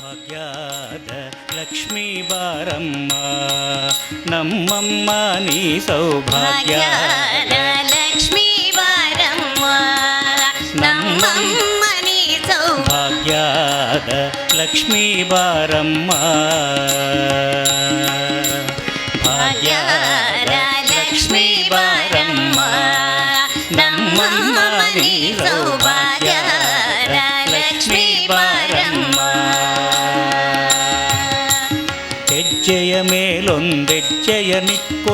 ಭಾಗ್ಯದ ಲಕ್ಷ್ಮೀ ಬಾರಮ್ಮ ನಮ್ಮಮ್ಮ ನೀ ಸೌಭಾಗ್ಯ ಭಾಗ್ಯದ ಲಕ್ಷ್ಮೀ ಬಾರಮ್ಮ ನಮ್ಮಮ್ಮ ನೀ ಸೌಭಾಗ್ಯ ಭಾಗ್ಯದ ಲಕ್ಷ್ಮೀ ಬಾರಮ್ಮ ಭಾಗ್ಯದ ಲಕ್ಷ್ಮೀ ಬಾರಮ್ಮ ನಮ್ಮಮ್ಮ ನೀ ಸೌಭಾಗ್ಯದ ಲಕ್ಷ್ಮೀ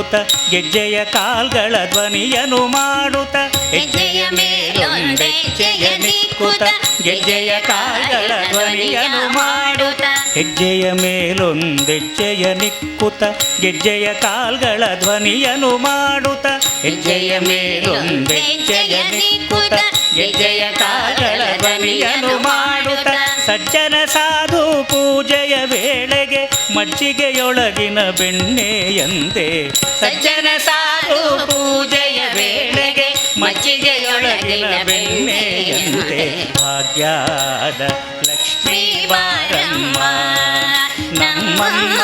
ಗೆಜ್ಜೆಯ ಕಾಲ್ಗಳ ಧ್ವನಿಯನು ಮಾಡುತ್ತ. ಹೆಜ್ಜೆಯ ಮೇಲೊಂದೆಜ್ಜೆಯ ನಿಕ್ಕುತ ಗೆಜ್ಜೆಯ ಕಾಲ್ಗಳ ಧ್ವನಿಯನು ಮಾಡುತ್ತ. ಹೆಜ್ಜೆಯ ಮೇಲೊಂದೆಜ್ಜೆಯ ನಿಕ್ಕುತ ಗೆಜ್ಜೆಯ ಕಾಲ್ಗಳ ಧ್ವನಿಯನು ಮಾಡುತ್ತ. ಹೆಜ್ಜೆಯ ಮೇಲೊಂದೆಜ್ಜೆಯ ನಿಕ್ಕುತ ಗೆಜ್ಜೆಯ ಕಾಲ್ಗಳ ಧ್ವನಿಯನು ಮಾಡುತ್ತ. ಸಜ್ಜನ ಸಾಧು ಪೂಜೆಯ ವೇಳೆಗೆ ಮಜ್ಜಿಗೆಯೊಳಗಿನ ಬೆಣ್ಣೆಯಂತೆ ಸಜ್ಜನ ಸಾರು ಪೂಜೆಯ ವೇಳೆಗೆ ಮಜ್ಜಿಗೆಯೊಳಗಿನ ಬೆಣ್ಣೆಯಂತೆ ಭಾಗ್ಯದ ಲಕ್ಷ್ಮೀ ಬಾರಮ್ಮ ನಮ್ಮಮ್ಮ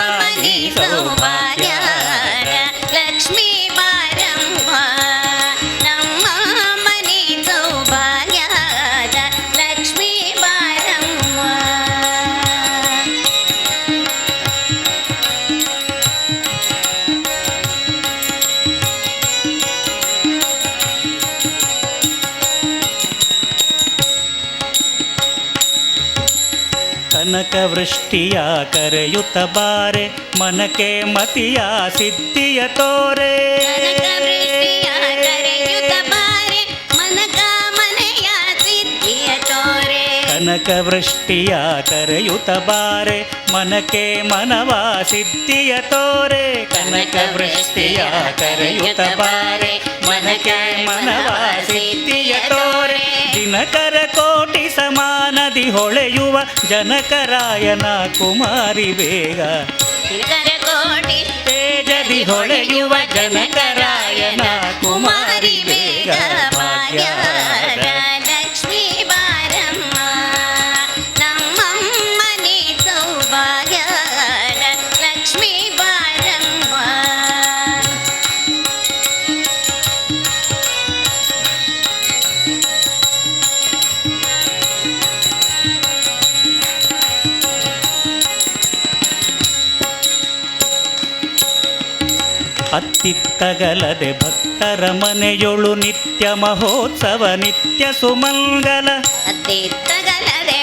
ಕನಕ ವೃಷ್ಟಿಯ ಕರೆಯುತ್ತ ಬಾರೆ ಮನಕೆ ಮತಿಯ ಸಿದ್ಧಿಯ ತೋರೆ ಕನಕ ವೃಷ್ಟಿಯ ಕರೆಯುತ್ತ ಬಾರೆ ಮನಕ ಮನೆಯ ಸಿದ್ಧಿಯ ತೋರೆ ಕನಕ ವೃಷ್ಟಿಯ ಕರೆಯುತ್ತ ಬಾರೆ ಮನಕೆ ಮನವ ಸಿದ್ಧಿಯ ತೋರೆ ಕನಕ ವೃಷ್ಟಿಯ ಕರೆಯುತ್ತ ಬಾರೆ ಮನಕೆ ಮನವ ಸಿದ್ಧಿಯ ತೋರೆ ದಿನಕರ ಕೋಟಿ ಸಮಾನದಿ ಹೊಳೆಯುವ ಜನಕರಾಯನ ಕುಮಾರಿ ಬೇಗ. ಕೋಟಿ ತೇಜದಿ ಹೊಳೆಯುವ ಜನಕರಾಯನ ಕುಮಾರಿ ಬೇಗ. ಭಾಗ್ಯದ ಅತ್ತಿತ್ತಗಲದೆ ಭಕ್ತರ ಮನೆಯೊಳು ನಿತ್ಯ ಮಹೋತ್ಸವ ನಿತ್ಯ ಸುಮಂಗಲ.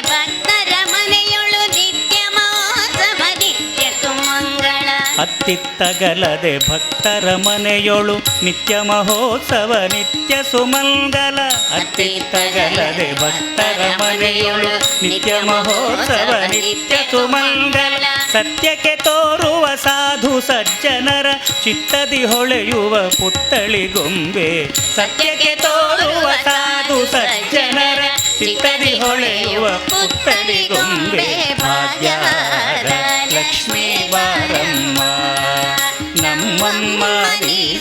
ಭಕ್ತರ ಮನೆಯೊಳು ನಿತ್ಯ ಮಹೋತ್ಸವ ನಿತ್ಯ ಸುಮಂಗಳ ಅತ್ತಿತ್ತಗಲದೆ ಭಕ್ತರ ಮನೆಯೊಳು ನಿತ್ಯ ಮಹೋತ್ಸವ ನಿತ್ಯ ಸುಮಂಗಲ. ಅತ್ತಿತ್ತಗಲದೆ ಭಕ್ತರ ಮನೆಯೊಳು ನಿತ್ಯ ಮಹೋತ್ಸವ ನಿತ್ಯ ಸುಮಂಗಲ. ಸತ್ಯಕ್ಕೆ ತೋರುವ ಸಾಧು ಸಜ್ಜನರ ಚಿತ್ತದಿ ಹೊಳೆಯುವ ಪುತ್ತಳಿ ಗೊಂಬೆ. ಸತ್ಯಕ್ಕೆ ತೋರುವ ಸಾಧು ಸಜ್ಜನರ ಚಿತ್ತದಿ ಹೊಳೆಯುವ ಪುತ್ತಳಿ ಗೊಂಬೆ. ಭಾಗ್ಯದ ಲಕ್ಷ್ಮೀ ಬಾರಮ್ಮ ನಮ್ಮಮ್ಮ ನೀ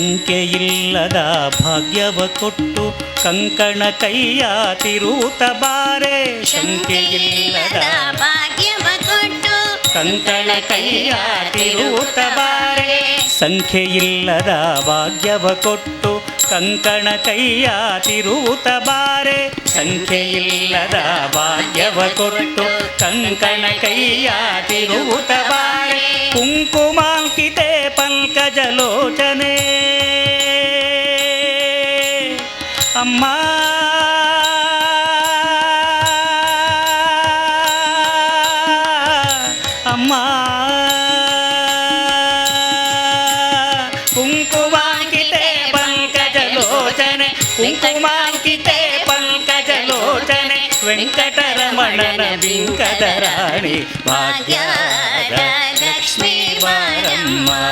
ಶಂಕೆಯಿಲ್ಲದ ಭಾಗ್ಯವ ಕೊಟ್ಟು ಕಂಕಣ ಕೈಯ ತಿರುತ ಬಾರೆ. ಶಂಕೆಯಿಲ್ಲದ ಭಾಗ್ಯವ ಕೊಟ್ಟು ಕಂಕಣ ಕೈಯ ತಿರುತ ಬಾರೆ. ಸಂಖ್ಯೆಯಿಲ್ಲದ ಭಾಗ್ಯವ ಕೊಟ್ಟು ಕಂಕಣ ಕೈಯ ತಿರುತ ಬಾರೆ. ಸಂಖ್ಯೆಯಿಲ್ಲದ ಭಾಗ್ಯವ ಕೊಟ್ಟು ಕಂಕಣ ಕೈಯ ತಿರುತ ಬಾರೆ. ಕುಂಕುಮಾಂಕಿತೆ அம்மா அம்மா குங்குமாங்கிட்டே பங்கஜலோச்சன குங்குமாங்கிட்டே பங்கஜலோச்சன வெங்கடரமணன விங்கடராணி பாக்யாட லக்ஷ்மி வாரம்மா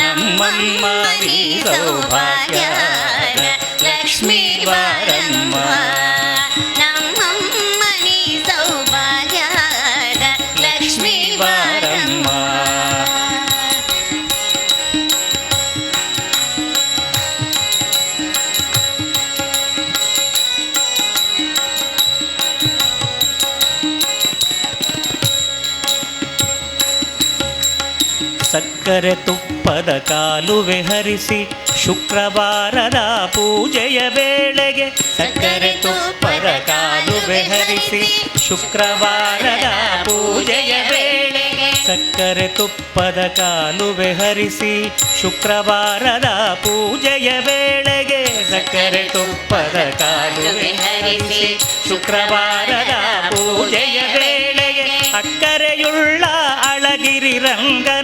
நம்மம்மா நீ சௌபாக்யா ಸಕ್ಕರೆ ತುಪ್ಪದ ಕಾಲು ಹರಿಸಿ ಶುಕ್ರವಾರದ ಪೂಜೆಯ ವೇಳೆಗೆ ಸಕ್ಕರೆ ತುಪ್ಪದ ಕಾಲು ಹರಿಸಿ ಶುಕ್ರವಾರದ ಪೂಜೆಯ ವೇಳೆಗೆ ಸಕ್ಕರೆ ತುಪ್ಪದ ಕಾಲು ಹರಿಸಿ ಶುಕ್ರವಾರದ ಪೂಜೆಯ ವೇಳೆಗೆ ಸಕ್ಕರೆ ತುಪ್ಪದ ಕಾಲುವೆ ಹರಿಸಿ ಶುಕ್ರವಾರದ ಪೂಜೆಯ ವೇಳೆಗೆ ಅಕ್ಕರೆಯುಳ್ಳ ಅಳಗಿರಿ ರಂಗನ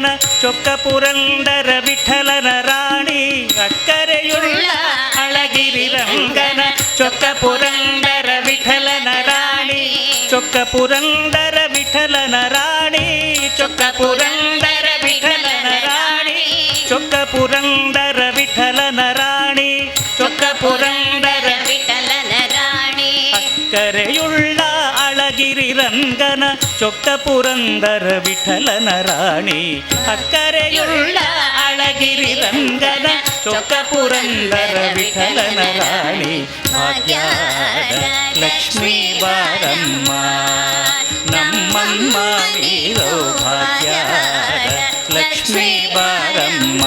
ಚೊಕ್ಕ ಪುರಂದರ ವಿಠಲನ ರಾಣಿ ಅಕ್ಕರೆಯುಳ್ಳ ಅಳಗಿರಿ ರಂಗನ ಚೊಕ್ಕ ಪುರಂದರ ವಿಠಲನ ರಾಣಿ ಚೊಕ್ಕ ಪುರಂದರ ವಿಠಲನ ರಾಣಿ ಚೊಕ್ಕ ಪುರಂದರ ವಿಠಲನ ರಾಣಿ ಚೊಕ್ಕ ಪುರಂದರ ವಿಠಲನ ರಾಣಿ ಚೊಕ್ಕ ಪುರಂದರ ವಿಠಲನ ರಾಣಿ ಅಕ್ಕರೆಯುಳ್ಳ ಅಳಗಿರಿ ರಂಗನ ಚೊಕ್ಕ ಪುರಂದರ ವಿಠಲನ ರಾಣಿ ಅಕ್ಕರೆಯುಳ್ಳ ಅಳಗಿರಿ ರಂಗನ ಚೊಕ್ಕ ಪುರಂದರ ವಿಠಲನ ರಾಣಿ ಭಾಗ್ಯದ ಲಕ್ಷ್ಮೀ ಬಾರಮ್ಮ ನಮ್ಮಮ್ಮ ನೀರೋ ಭಾಗ್ಯದ ಲಕ್ಷ್ಮೀ ಬಾರಮ್ಮ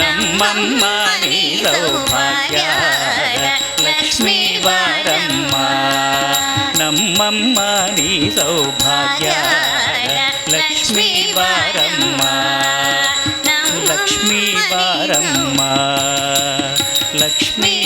ನಮ್ಮಮ್ಮ ನೀರೋ ಭಾಗ್ಯದ ಲಕ್ಷ್ಮೀ ಬಾರಮ್ಮ నమ్మమ్మ నీ సౌభాగ్య లక్ష్మీ వారమ్మ. లక్ష్మీ వారమ్మ. లక్ష్మీ